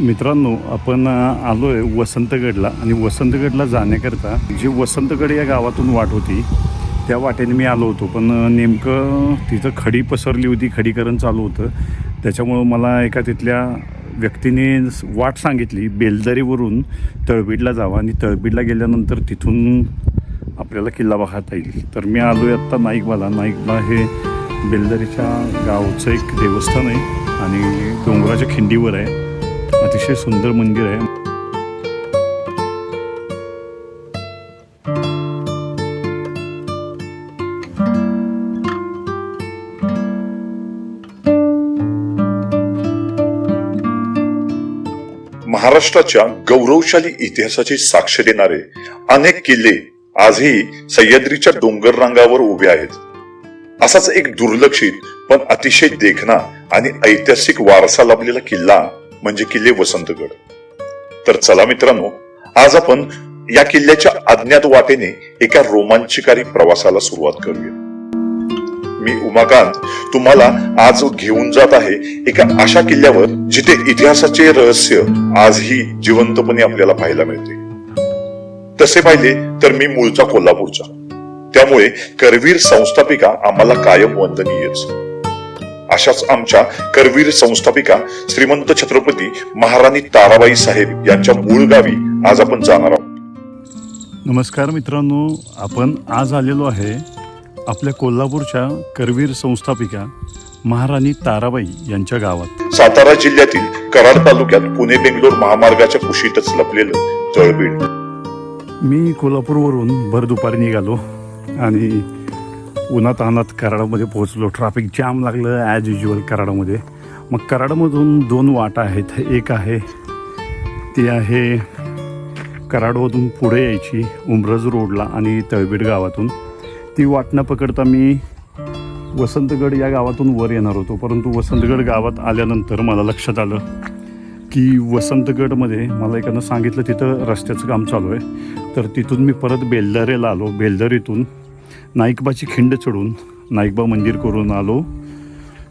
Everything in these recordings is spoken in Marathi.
मित्रांनो आपण आलो आहे वसंतगडला आणि वसंतगडला जाण्याकरता जी वसंतगड या गावातून वाट होती त्या वाटेने मी आलो होतो. पण नेमकं तिथं खडी पसरली होती खडीकरण चालू होतं. त्याच्यामुळं मला एका तिथल्या व्यक्तीने वाट सांगितली बेलदरीवरून तळबीडला जावा आणि तळबीडला गेल्यानंतर तिथून आपल्याला किल्ला बघता येईल. तर मी आलो आहे आत्ता नाईकबाला नाईकबा हे बेलदरीच्या गावचं एक देवस्थान आहे आणि डोंगराच्या खिंडीवर आहे. अतिशय सुंदर मंदिर आहे. महाराष्ट्राच्या गौरवशाली इतिहासाची साक्ष देणारे अनेक किल्ले आजही सह्याद्रीच्या डोंगर रांगावर उभे आहेत. असाच एक दुर्लक्षित पण अतिशय देखणा आणि ऐतिहासिक वारसा लाभलेला किल्ला म्हणजे किल्ले वसंतगड. तर चला मित्रांनो आज आपण या किल्ल्याच्या अज्ञात वाटेने एका रोमांचकारी प्रवासाला सुरुवात करूया. मी उमाकांत तुम्हाला आज घेऊन जात आहे एका अशा किल्ल्यावर जिथे इतिहासाचे रहस्य आजही जिवंतपणे आपल्याला पाहायला मिळते. तसे पाहिले तर मी मूळचा कोल्हापूरचा. त्यामुळे करवीर संस्थापिका आम्हाला कायम वंदनीयच. अशाच आमच्या करवीर संस्थापिका श्रीमंत छत्रपती महाराणी ताराबाई साहेब यांच्या मूळ गावी आज आपण जाणार आहोत. नमस्कार मित्रांनो आपण आज आलेलो आहे आपल्या कोल्हापूरच्या करवीर संस्थापिका महाराणी ताराबाई यांच्या गावात. सातारा जिल्ह्यातील कराड तालुक्यात पुणे बेंगलोर महामार्गाच्या कुशीतच लपलेलं तळबीड मी कोल्हापूरवरून भर दुपारी निघालो आणि उन्हात अनात कराडामध्ये पोहोचलो. ट्रॅफिक जाम लागलं ॲज युजल कराडामध्ये. मग कराडमधून दोन वाटा आहेत. एक आहे ती आहे कराडमधून पुढे यायची उमरज रोडला आणि तळबीड गावातून. ती वाट न पकडता मी वसंतगड या गावातून वर येणार होतो. परंतु वसंतगड गावात आल्यानंतर मला लक्षात आलं की वसंतगडमध्ये मला एकानं सांगितलं तिथं रस्त्याचं काम चालू आहे. तर तिथून मी परत बेलदरेला आलो. बेलदरीतून नाईकबाची खिंड चढून नाईकबा मंदिर करून आलो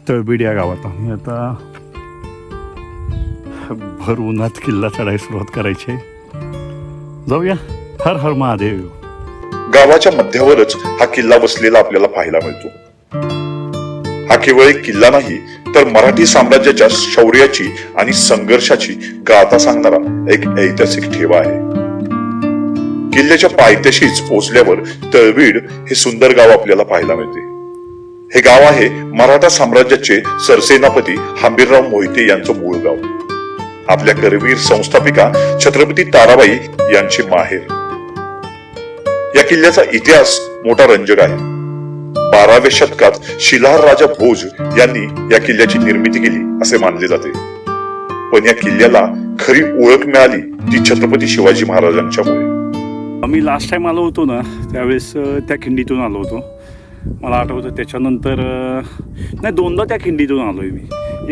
तळबीड या गावात. आणि आता भर उन्हात किल्ला चढायला सुरुवात करायची. जाऊया. हर हर महादेव. गावाच्या मध्यावरच हा किल्ला बसलेला आपल्याला पाहायला मिळतो. हा केवळ एक किल्ला नाही तर मराठी साम्राज्याच्या शौर्याची आणि संघर्षाची गाथा सांगणारा एक ऐतिहासिक ठेवा आहे. किल्ल्याच्या पायथ्याशीच पोहोचल्यावर तळवीड हे सुंदर गाव आपल्याला पाहायला मिळते. हे गाव आहे मराठा साम्राज्याचे सरसेनापती हंबीरराव मोहिते यांचं मूळ गाव. आपल्या करवीर संस्थापिका छत्रपती ताराबाई यांचे माहेर. या किल्ल्याचा इतिहास मोठा रंजक आहे. बाराव्या शतकात शिलार राजा भोज यांनी या किल्ल्याची निर्मिती केली असे मानले जाते. पण या किल्ल्याला खरी ओळख मिळाली ती छत्रपती शिवाजी महाराजांच्यामुळे. मी लास्ट टाईम आलो होतो ना त्यावेळेस त्या खिंडीतून आलो होतो. मला आठवतं त्याच्यानंतर नाही दोनदा त्या खिंडीतून आलो आहे मी.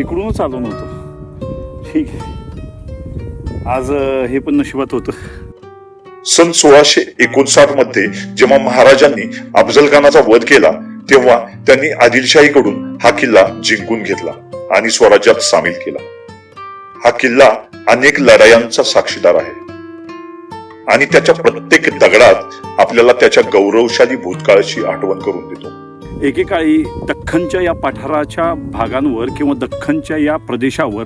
इकडूनच आलो नव्हतो. ठीक आहे. आज हे पण नशिबात होतं. सन सोळाशे एकोणसाठमध्ये जेव्हा महाराजांनी अफजल खानाचा वध केला तेव्हा त्यांनी आदिलशाहीकडून हा किल्ला जिंकून घेतला आणि स्वराज्यात सामील केला. हा किल्ला अनेक लढायांचा साक्षीदार आहे. आणि त्याच्या प्रत्येक दगडात आपल्याला त्याच्या गौरवशाली भूतकाळाची आठवण करून देतो. एकेकाळी दख्खनच्या या पठाराच्या भागांवर किंवा दख्खनच्या या प्रदेशावर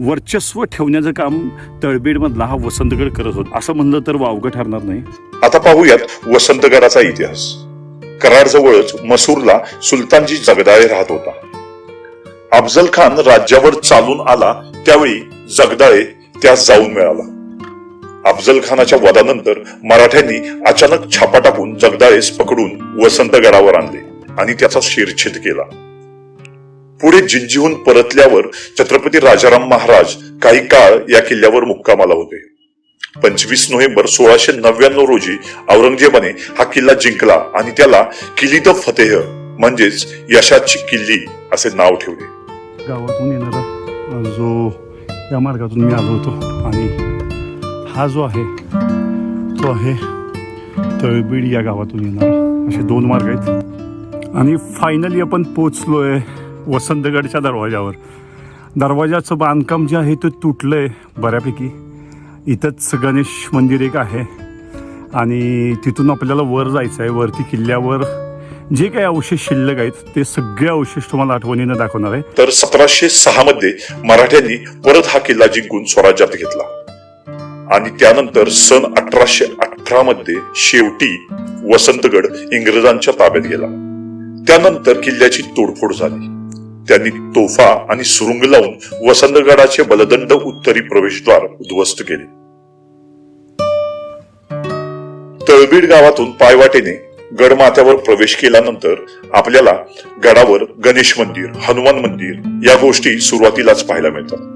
वर्चस्व ठेवण्याचं काम तळबीडमधला हा वसंतगड करत होता. असं म्हणलं तर वावगं ठरणार नाही. आता पाहूयात वसंतगडाचा इतिहास. कराड जवळच मसूरला सुलतानजी जगदाळे राहत होता. अफजल खान राज्यावर चालून आला त्यावेळी जगदाळे त्यास जाऊन मिळाला. अफजल खानाच्या वधानंतर मराठ्यांनी अचानक छापा टाकून जगदाळेस पकडून वसंतगडावर आणले आणि त्याचा शिरछेद केला. पुढे जिंजीहून परतल्यावर छत्रपती राजाराम महाराज काही काळ या किल्ल्यावर मुक्कामाला होते. पंचवीस नोव्हेंबर सोळाशे नव्याण्णव रोजी औरंगजेबाने हा किल्ला जिंकला आणि त्याला किली द फतेह म्हणजेच यशाची किल्ली असे नाव ठेवले. गावातून येणारा जो या मार्गातून मी आलो होतो आणि हा जो आहे तो आहे तळबीड या गावातून येणार. असे दोन मार्ग आहेत. आणि फायनली आपण पोचलो आहे वसंतगडच्या दरवाजावर दरवाजाचं बांधकाम जे आहे ते तुटलं आहे बऱ्यापैकी. इथंच गणेश मंदिर एक आहे. आणि तिथून आपल्याला वर जायचं आहे. वरती किल्ल्यावर जे काही अवशेष शिल्लक आहेत ते सगळे अवशेष तुम्हाला आठवणीनं दाखवणार आहे. तर सतराशे सहा मध्ये मराठ्यांनी परत हा किल्ला जिंकून स्वराज्यात घेतला. आणि त्यानंतर सन अठराशे अठरा मध्ये शेवटी वसंतगड इंग्रजांच्या ताब्यात गेला. त्यानंतर किल्ल्याची तोडफोड झाली. त्यांनी तोफा आणि सुरुंग लावून वसंतगडाचे बलदंड उत्तरी प्रवेशद्वार उद्ध्वस्त केले. तळबीड गावातून पायवाटेने गडमाथ्यावर प्रवेश केल्यानंतर आपल्याला गडावर गणेश मंदिर हनुमान मंदिर या गोष्टी सुरुवातीलाच पाहायला मिळतात.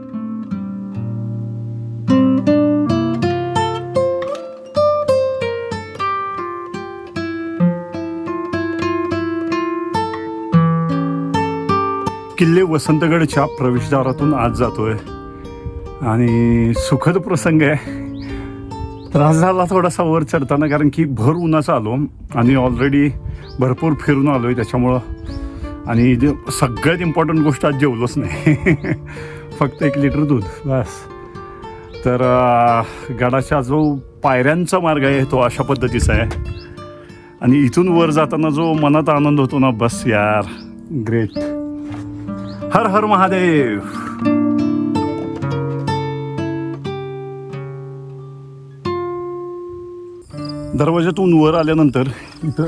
किल्ले वसंतगडच्या प्रवेशद्वारातून आज जातोय. आणि सुखद प्रसंग आहे. त्रास झाला थोडासा वर चढताना कारण की भर उन्हाचा आलो आणि ऑलरेडी भरपूर फिरून आलोय त्याच्यामुळं. आणि जे सगळ्यात इम्पॉर्टंट गोष्ट आज जेवलोच नाही. फक्त एक लिटर दूध बस. तर गडाच्या जो पायऱ्यांचा मार्ग आहे तो अशा पद्धतीचा आहे. आणि इथून वर जाताना जो मनात आनंद होतो ना बस यार ग्रेट हर हर महादेव। दरवाज्यातून वर आल्यानंतर इथं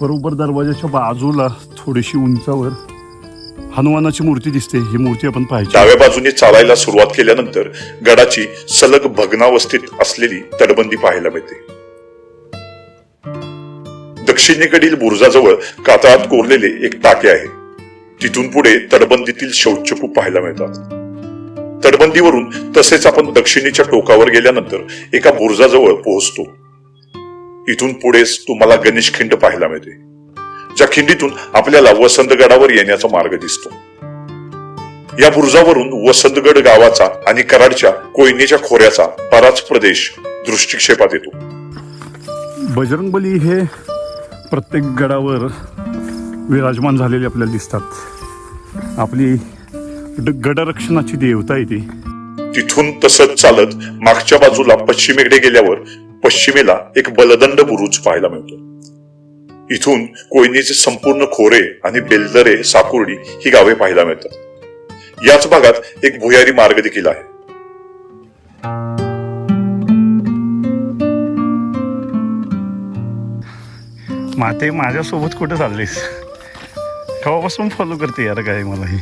बरोबर दरवाजाच्या बाजूला थोडीशी उंचावर हनुमानाची मूर्ती दिसते. ही मूर्ती आपण पाहिजे डाव्या बाजूने चालायला सुरुवात केल्यानंतर गडाची सलग भग्नावस्थेत असलेली तटबंदी पाहायला मिळते. दक्षिणेकडील बुरुजाजवळ कातळात कोरलेले एक टाके आहे तिथून पुढे तटबंदीतील शौचकूप पाहायला मिळतात. तटबंदीवरून तसेच आपण दक्षिणेच्या टोकावर गेल्यानंतर एका बुरुजाजवळ पोहोचतो. इथून पुढेच तुम्हाला गणेश खिंड पाहायला मिळते. ज्या खिंडीतून आपल्याला वसंतगडावर येण्याचा मार्ग दिसतो. या बुरुजावरून वसंतगड गावाचा आणि कराडच्या कोयनेच्या खोऱ्याचा बराच प्रदेश दृष्टिक्षेपात येतो. बजरंगबली हे प्रत्येक गडावर विराजमान झालेले आपल्याला दिसतात. आपली गडरक्षणाची देवता आहे ती. तिथून तसंच चालत मागच्या बाजूला पश्चिमेकडे गेल्यावर पश्चिमेला एक बलदंड बुरुज पाहायला मिळतो. इथून कोयनेचे संपूर्ण खोरे आणि बेलदरे साकुर्डी ही गावे पाहायला मिळतात. याच भागात एक भुयारी मार्ग देखील आहे. माते माझ्यासोबत कुठे चाललीस? केव्हापासून फॉलो करते यार काय मला ही.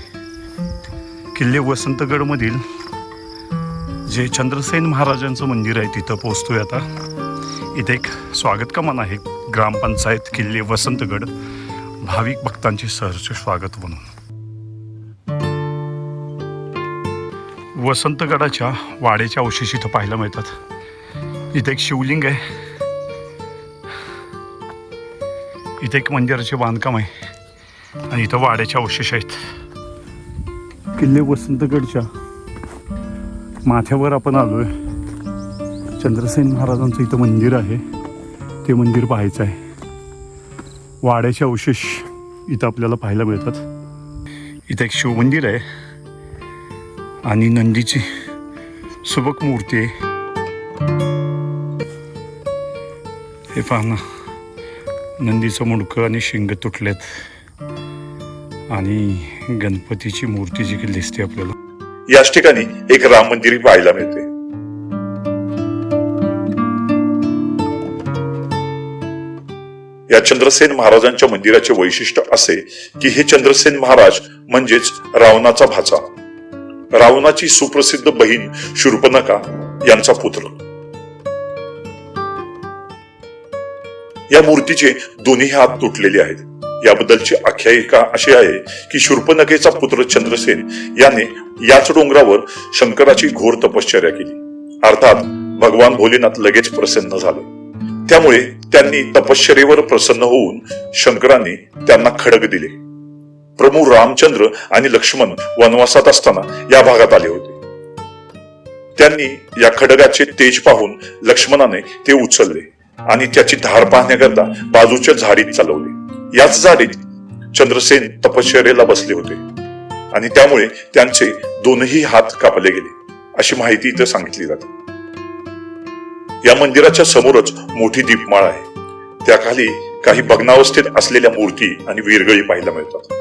किल्ले वसंतगडमधील जे चंद्रसेन महाराजांचं मंदिर आहे तिथं पोचतोय आता. इथे एक स्वागत कमान आहे ग्रामपंचायत किल्ले वसंतगड. भाविक भक्तांचे सहर्ष स्वागत म्हणून. वसंतगडाच्या वाड्याच्या अवशेष इथं पाहायला मिळतात. इथे एक शिवलिंग आहे. इथे एक मंदिराचे बांधकाम आहे. आणि इथं वाड्याचे अवशेष आहेत. किल्ले वसंतगडच्या माथ्यावर आपण आलो आहे चंद्रसेन महाराजांचं इथं मंदिर आहे. ते मंदिर पाहायचं आहे. वाड्याचे अवशेष इथं आपल्याला पाहायला मिळतात. इथं एक शिवमंदिर आहे. आणि नंदीची सुबक मूर्ती आहे. हे पाहना नंदीचं मुडकं आणि शिंग तुटलेत. आणि गणपतीची मूर्ती देखील दिसते आपल्याला. याच ठिकाणी एक राम मंदिर पाहायला मिळते. या चंद्रसेन महाराजांच्या मंदिराचे वैशिष्ट्य असे की हे चंद्रसेन महाराज म्हणजेच रावणाचा भाचा. रावणाची सुप्रसिद्ध बहीण शूर्पणखा यांचा पुत्र. या मूर्तीचे दोन्ही हात तुटलेले आहेत. याबद्दलची आख्यायिका अशी आहे की शूर्पणखेचा पुत्र चंद्रसेन याने याच डोंगरावर शंकराची घोर तपश्चर्या केली. अर्थात भगवान भोलेनाथ लगेच प्रसन्न झाले. त्यामुळे त्यांनी तपश्चरेवर प्रसन्न होऊन शंकराने त्यांना खडग दिले. प्रभू रामचंद्र आणि लक्ष्मण वनवासात असताना या भागात आले होते. त्यांनी या खडगाचे तेज पाहून लक्ष्मणाने ते उचलले आणि त्याची धार पाहण्याकरता बाजूच्या झाडीत चालवली. याच झाडीत चंद्रसेन तपश्चर्येला बसले होते. आणि त्यामुळे त्यांचे दोनही हात कापले गेले अशी माहिती इथं सांगितली जाते. या मंदिराच्या समोरच मोठी दीपमाळ आहे. त्याखाली काही भग्नावस्थेत असलेल्या मूर्ती आणि विरगळी पाहायला मिळतात.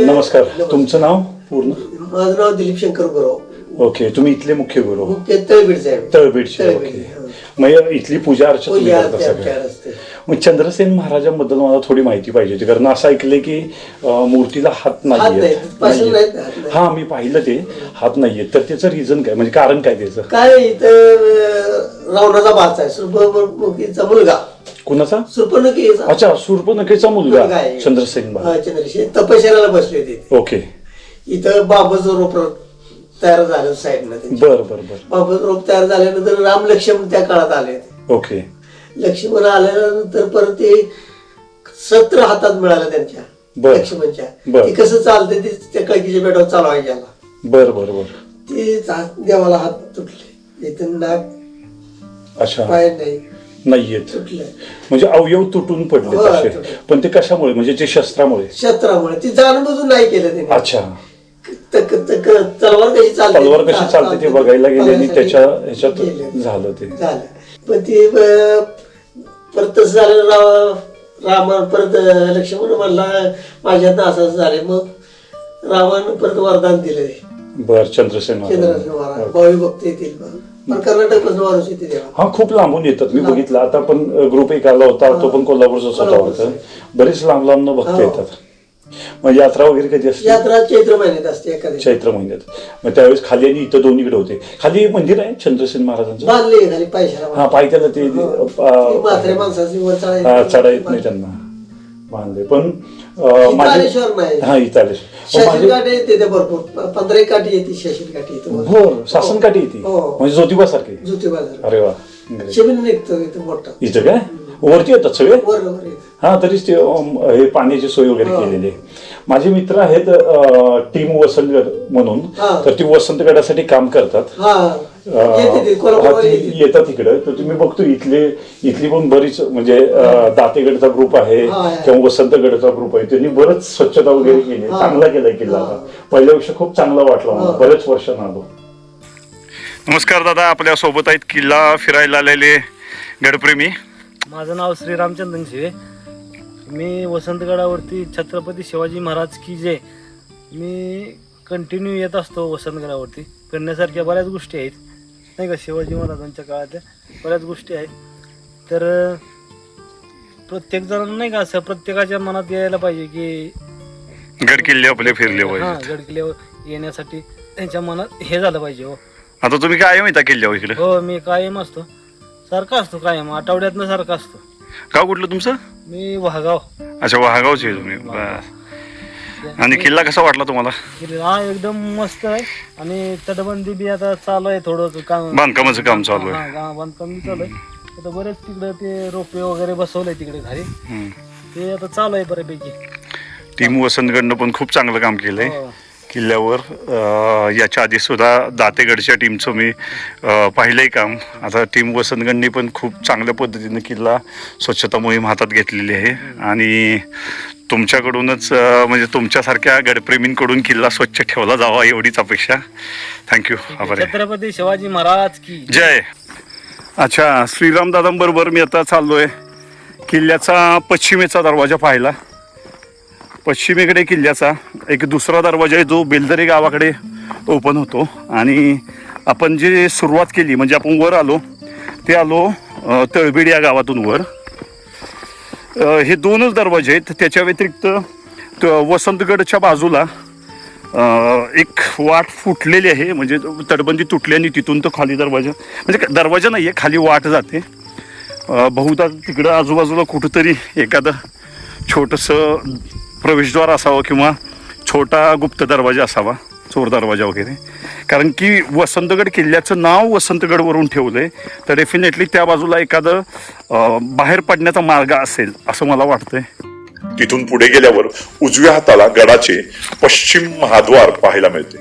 नमस्कार. तुमचं नाव? पूर्ण? माझं नाव दिलीप शंकर गुरव. ओके. तुम्ही इथले मुख्य गुरु मुख्य तळबीडचे तळबीडचे तळबीड, ओके. मग इथली पूजा अर्चा तुम्ही पूजा करता असते. मग चंद्रसेन महाराजांबद्दल मला थोडी माहिती पाहिजे होती कारण असं ऐकलंय की अं, मूर्तीला हात हात नाही नाही, पासून नाहीत, हात नाही. हा मी पाहिलं ते. हात नाहीये तर त्याचं रिझन काय? म्हणजे कारण काय त्याचं? काय इथं अं, रावणाचा आहे. सुर्पमुखीचा मुलगा. कुणाचा? सुर्पमुखीचा. अच्छा सुर्पनखेचा मुलगा. मुलगा आहे. चंद्रसेन महाराज. तपश्चर्याला बसले होते ओके. इथं बाबाचं रोप तयार झालं साईडनं त्यांच्या. बर बर बर. बाबाचं रोप तयार झाल्यानंतर राम लक्ष्मण त्या काळात आले ओके. लक्ष्मण आल्यानंतर परत ते सत्र हातात मिळालं त्यांच्या बर. लक्ष्मणच्या. बर. ते कसं चालते ते त्या कळकीच्या बेटावर चालवायच्याला बर बर बर. ते देवाला हात तुटले. इथं नाक अच्छा. पाय नाही. नाहीयेत. तुटले. म्हणजे अवयव तुटून पडले हो, तसे तुटले. पण ते कशामुळे? म्हणजे ते शस्त्रामुळे? शस्त्रामुळे. ती जाणबुजून नाही केलं त्यांनी. अच्छा. तलवार कशी चालते? तलवार कशी चालते ते बघायला गेले आणि त्याच्या ह्याच्यात. झालं ते. झालं. पण ती परत तसं झालं राव रामा परत लक्ष्मण म्हणला माझ्यात असं झालं मग रामानं परत वरदान दिलं बर चंद्रसेन महाराज. चंद्रसेन महाराज. भावी भक्त येतील बा. पण कर्नाटकपासून माणूस येते तेव्हा. हा खूप लांबून येतात. मी बघितलं. आता पण ग्रुप एक आला होता. तो पण कोल्हापूरचाच होता कोल्हापूरचा. वाटतं बरेच लांब लांब भक्त हो. येतात. मग यात्रा वगैरे कधी असते? यात्रा चैत्र महिन्यात असते एखादी. चैत्र महिन्यात. मग त्यावेळेस खाली आणि इथं दोन्हीकडे होते. खाली मंदिर आहे चंद्रसेन महाराजांचं? बांधले खाली पैशाला हा पाय त्याला ते हो. ती म्हाताऱ्या माणसाची वर हा, चढा येत नाही त्यांना. बांधले. पण अ, इथं माझे आलेश्वर नाही. हा इथं आलेश्वर पण शशील माझे- काठी येते ते भरपूर. प- पंधरा एक काठी येते शशील काठी येते वर. भोर शासन काठी येते. हो. म्हणजे ज्योतिबा सारखे बाजार अरे वा. शिबिर निघतो इथं मोठा. इथं काय? वरती येतात सगळे वर वर येतं. हा तरीच ते अम, हे पाण्याची सोय वगैरे हो. केलेली आहे माझे मित्र आहेत टीम वसंतगड म्हणून हा. तर ती वसंतगडासाठी काम करतात हा अं, येते ते हा, कोल्हापूर ती येते येतात इकडे तर तुम्ही बघतो इथले इथली पण बरीच म्हणजे अं, दातेगडचा ग्रुप आहे हा. किंवा वसंतगडचा ग्रुप आहे त्यांनी बरंच स्वच्छता वगैरे केली हा. चांगला केलाय किल्ला हा. आता. पहिल्यापेक्षा खूप चांगला वाटला मला हा. बरेच वर्षांना आलो नमस्कार दादा आपल्यासोबत आहेत किल्ला फिरायला आलेले गडप्रेमी माझं नाव श्री रामचंद्रन शिवे. मी वसंतगडावरती छत्रपती शिवाजी महाराज की जय. मी कंटिन्यू येत असतो वसंतगडावरती. फिरण्यासारख्या बऱ्याच गोष्टी आहेत. नाही का शिवाजी महाराजांच्या काळातल्या बऱ्याच गोष्टी आहेत. तर अं, प्रत्येक जण नाही का असं प्रत्येकाच्या मनात यायला पाहिजे की गड किल्ले आपले फिरले हां गडकिल्ल्यावर येण्यासाठी त्यांच्या मनात हे झालं पाहिजे हो. आता तुम्ही काय माहिती किल्ल्यावर इकडे? हो मी कायम असतो. सारखा असतो कायम आठवड्यातनं सारखा असतो. गाव कुठलं तुमचं? मी वाघाव अच्छा वाघावचे तुम्ही. बस आणि किल्ला कसा वाटला तुम्हाला? केलेलं. हा एकदम मस्त आहे. आणि तटबंदी बी आता चालू आहे थोडं काम बांधकामाचं काम चालू आहे. हा, गा- बांधकाम बी चालू आहे. आता बरेच तिकडे ते रोपे वगैरे बसवलंय तिकडे हम्म. ते आता चालू आहे बऱ्यापैकी. टीम वसंतगडनं पण खूप चांगलं काम केलंय. हो. किल्ल्यावर याच्या आधी सुद्धा दातेगडच्या टीमचं मी अं, पाहिलंय काम. आता टीम वसंतगडनी पण खूप चांगल्या पद्धतीने किल्ला स्वच्छता मोहीम हातात घेतलेली आहे. आणि तुमच्याकडूनच म्हणजे तुमच्यासारख्या गडप्रेमींकडून किल्ला स्वच्छ ठेवला जावा एवढीच अपेक्षा. थँक्यू आभार आहे. छत्रपती शिवाजी महाराज की जय. अच्छा श्रीराम दादांबरोबर मी आता चाललोय किल्ल्याचा पश्चिमेचा दरवाजा पाहिला पश्चिमेकडे किल्ल्याचा एक दुसरा दरवाजा आहे जो बेलदरी गावाकडे ओपन होतो. आणि आपण जे सुरुवात केली म्हणजे आपण वर आलो ते आलो तळबिड तळबीड या गावातून वर. हे दोनच दरवाजे आहेत. त्याच्या व्यतिरिक्त त- वसंतगडच्या बाजूला एक वाट फुटलेली आहे. म्हणजे तटबंदी तुटली आणि तिथून तो खाली दरवाजा म्हणजे दरवाजा नाही आहे खाली वाट जाते. बहुधा तिकडं आजूबाजूला कुठंतरी एखादं छोटंसं प्रवेशद्वार असावा किंवा छोटा गुप्त दरवाजा असावा चोर दरवाजा वगैरे. कारण की वसंतगड किल्ल्याचं नाव वसंतगडवरून ठेवलं आहे तर डेफिनेटली त्या बाजूला एखादं बाहेर पडण्याचा मार्ग असेल असं मला वाटतंय. तिथून पुढे गेल्यावर उजव्या हाताला गडाचे पश्चिम महाद्वार पाहायला मिळते.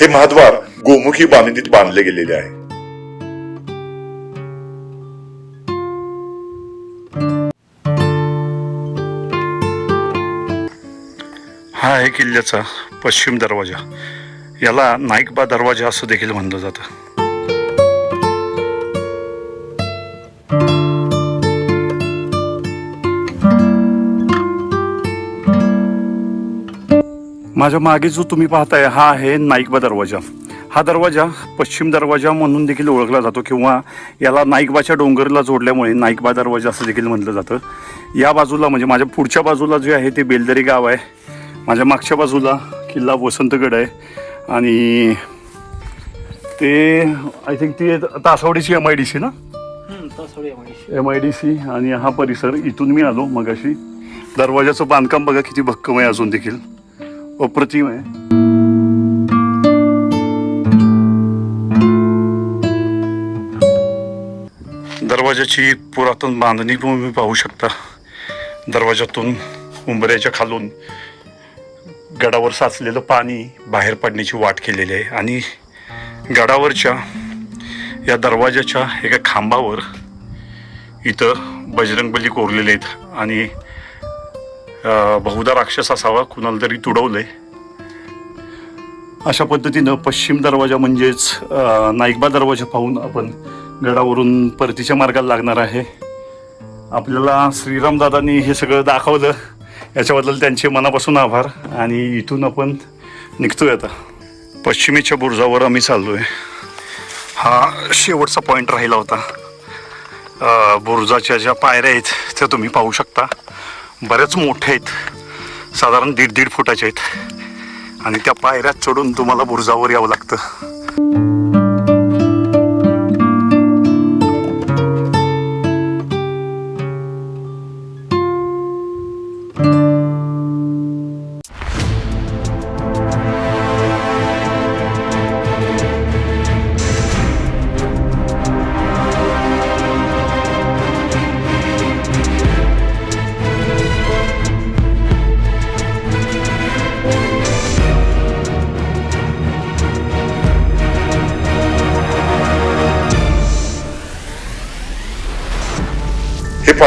हे महाद्वार गोमुखी बांधणीत बांधले गेलेले आहे. हा आहे किल्ल्याचा पश्चिम दरवाजा. याला नाईकबा दरवाजा असं देखील म्हणलं जातं. माझ्या मागे जो तुम्ही पाहताय हा आहे नाईकबा दरवाजा. हा दरवाजा पश्चिम दरवाजा म्हणून देखील ओळखला जातो किंवा याला नाईकबाच्या डोंगरला जोडल्यामुळे नाईकबा दरवाजा असं देखील म्हटलं जातं. या बाजूला म्हणजे माझ्या पुढच्या बाजूला जे आहे ते बेलदरी गाव आहे. माझ्या मागच्या बाजूला किल्ला वसंतगड आहे. आणि ते आय थिंक ती तासवाडीची एम आय डी सी ना? एम आय डी सी आणि हा परिसर इथून मी आलो मगाशी. दरवाजाचं बांधकाम बघा किती भक्कम आहे अजून देखील. अप्रतिम आहे. दरवाजाची पुरातन बांधणी तुम्ही पाहू शकता. दरवाजातून उंबऱ्याच्या खालून गडावर साचलेलं पाणी बाहेर पडण्याची वाट केलेली आहे. आणि गडावरच्या या दरवाजाच्या एका खांबावर इथं बजरंगबली कोरलेले आहेत. आणि बहुधा राक्षस असावा कुणाला तरी तुडवलंय. अशा पद्धतीनं पश्चिम दरवाजा म्हणजेच नाईकबा दरवाजा पाहून आपण गडावरून परतीच्या मार्गाला लागणार आहे. आपल्याला श्रीरामदादांनी हे सगळं दाखवलं. याच्याबद्दल त्यांचे मनापासून आभार. आणि इथून आपण निघतोय आता. पश्चिमेच्या बुरुजावर आम्ही चाललोय. हा शेवटचा पॉईंट राहिला होता. बुर्जाच्या बुरुजाच्या ज्या पायऱ्या आहेत त्या तुम्ही पाहू शकता. बऱ्याच मोठ्या आहेत. साधारण दीड दीड फुटाच्या आहेत. आणि त्या पायऱ्यात चढून तुम्हाला बुरुजावर यावं लागतं.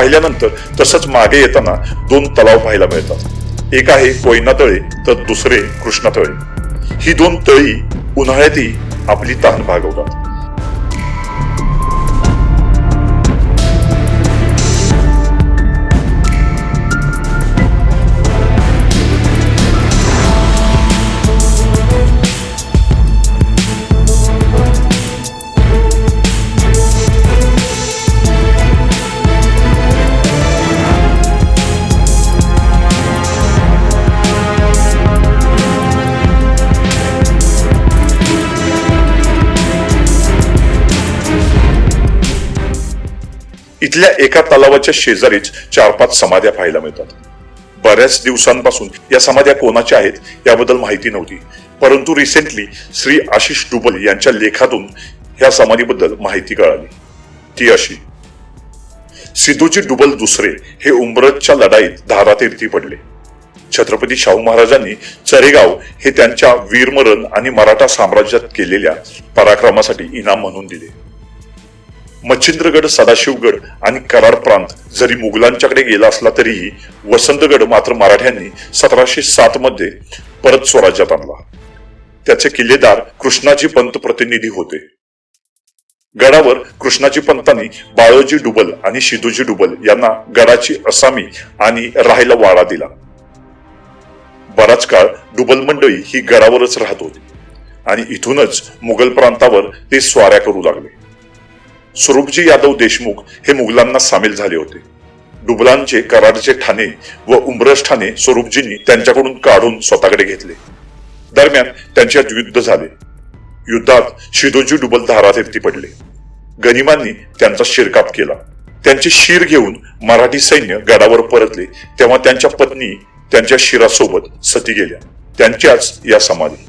पाहिल्यानंतर तसंच मागे येताना दोन तलाव पाहायला मिळतात. एक आहे कोयना तळे तर दुसरे कृष्णा तळे ही दोन तळी उन्हाळ्यातही आपली तहान भागवतात. इथल्या एका तलावाच्या शेजारीच चार पाच समाध्या पाहायला मिळतात. बऱ्याच दिवसांपासून या समाध्या कोणाच्या आहेत याबद्दल माहिती नव्हती. परंतु रिसेंटली श्री आशिष डुबल यांच्या लेखातून ह्या समाधीबद्दल माहिती कळाली. ती अशी. सिद्धूजी डुबल दुसरे हे उमरतच्या लढाईत धारातीर्थी पडले. छत्रपती शाहू महाराजांनी चरेगाव हे त्यांच्या वीरमरण आणि मराठा साम्राज्यात केलेल्या पराक्रमासाठी इनाम म्हणून दिले. मच्छिंद्रगड सदाशिवगड आणि कराड प्रांत जरी मुघलांच्याकडे गेला असला तरीही वसंतगड मात्र मराठ्यांनी सतराशे सात मध्ये परत स्वराज्यात आणला. त्याचे किल्लेदार कृष्णाजी पंत प्रतिनिधी होते. गडावर कृष्णाजी पंतांनी बाळोजी डुबल आणि शिदूजी डुबल यांना गडाची असामी आणि राहायला वाडा दिला. बराच काळ डुबल मंडळी ही गडावरच राहत होती आणि इथूनच मुघल प्रांतावर ते स्वाऱ्या करू लागले. स्वरूपजी यादव देशमुख हे मुघलांना सामील झाले होते. डुबलांचे कराडचे ठाणे व उमरस ठाणे स्वरूपजींनी त्यांच्याकडून काढून स्वतःकडे घेतले. दरम्यान त्यांच्यात युद्ध झाले. युद्धात शिदोजी डुबल धारातीर्थी पडले. गनिमांनी त्यांचा शिरकाप केला. त्यांचे शिर घेऊन मराठी सैन्य गडावर परतले. तेव्हा त्यांच्या पत्नी त्यांच्या शिरासोबत सती गेल्या. त्यांच्याच या समाधी.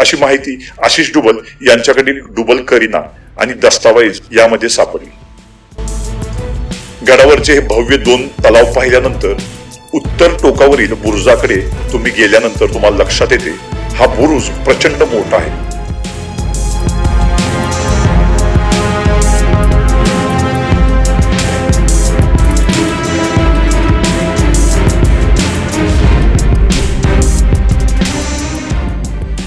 अशी माहिती आशिष डुबल यांच्याकडील डुबल करीना आणि दस्तावेज यामध्ये सापडली. गडावरचे हे भव्य दोन तलाव पाहिल्यानंतर उत्तर टोकावरील बुरुजाकडे तुम्ही गेल्यानंतर तुम्हाला लक्षात येते हा बुरुज प्रचंड मोठा आहे.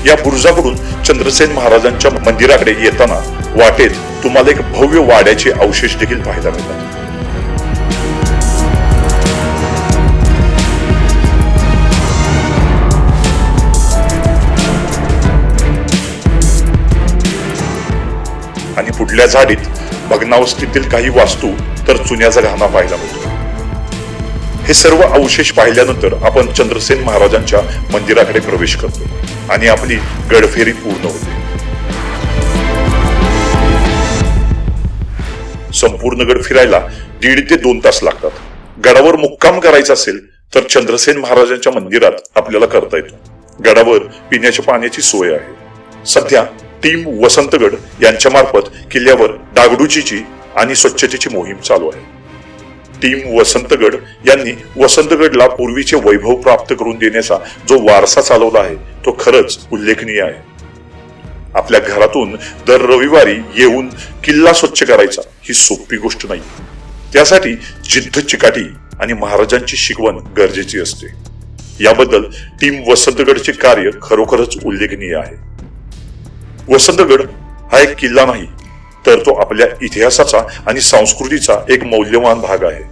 या बुरुजाकडून चंद्रसेन महाराजांच्या मंदिराकडे येताना वाटेत तुम्हाला एक भव्य वाड्याचे अवशेष देखील पाहायला मिळतात. आणि पुढल्या झाडीत भग्नावस्थेतील काही वास्तू तर चुन्याचा घाणा पाहायला मिळतो हे सर्व अवशेष पाहिल्यानंतर आपण चंद्रसेन महाराजांच्या मंदिराकडे प्रवेश करतो आणि आपली गडफेरी पूर्ण होते. संपूर्ण गड फिरायला दीड ते दोन तास लागतात. गडावर मुक्काम करायचा असेल तर चंद्रसेन महाराजांच्या मंदिरात आपल्याला करता येतो. गडावर पिण्याच्या पाण्याची सोय आहे. सध्या टीम वसंतगड यांच्या मार्फत किल्ल्यावर डागडुजीची आणि स्वच्छतेची मोहीम चालू आहे. टीम वसंतगड यांनी वसंतगडला पूर्वीचे वैभव प्राप्त करून देण्याचा जो वारसा चालवला आहे तो खरंच उल्लेखनीय आहे. आपल्या घरातून दर रविवारी येऊन किल्ला स्वच्छ करायचा ही सोपी गोष्ट नाही. त्यासाठी जिद्द चिकाटी आणि महाराजांची शिकवण गरजेची असते. याबद्दल टीम वसंतगडचे कार्य खरोखरच उल्लेखनीय आहे. वसंतगड हा एक किल्ला नाही तर तो आपल्या इतिहासाचा आणि संस्कृतीचा एक मौल्यवान भाग आहे.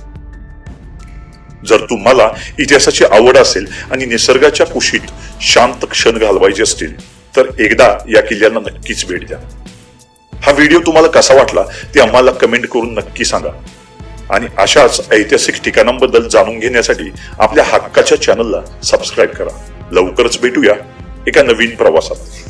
जर तुम्हाला इतिहासाची आवड असेल आणि निसर्गाच्या कुशीत शांत क्षण घालवायचे असतील तर एकदा या किल्ल्याला नक्कीच भेट द्या. हा व्हिडिओ तुम्हाला कसा वाटला ते आम्हाला कमेंट करून नक्की सांगा. आणि अशाच ऐतिहासिक ठिकाणांबद्दल जाणून घेण्यासाठी आपल्या हक्काच्या चॅनलला सबस्क्राईब करा. लवकरच भेटूया एका नवीन प्रवासात.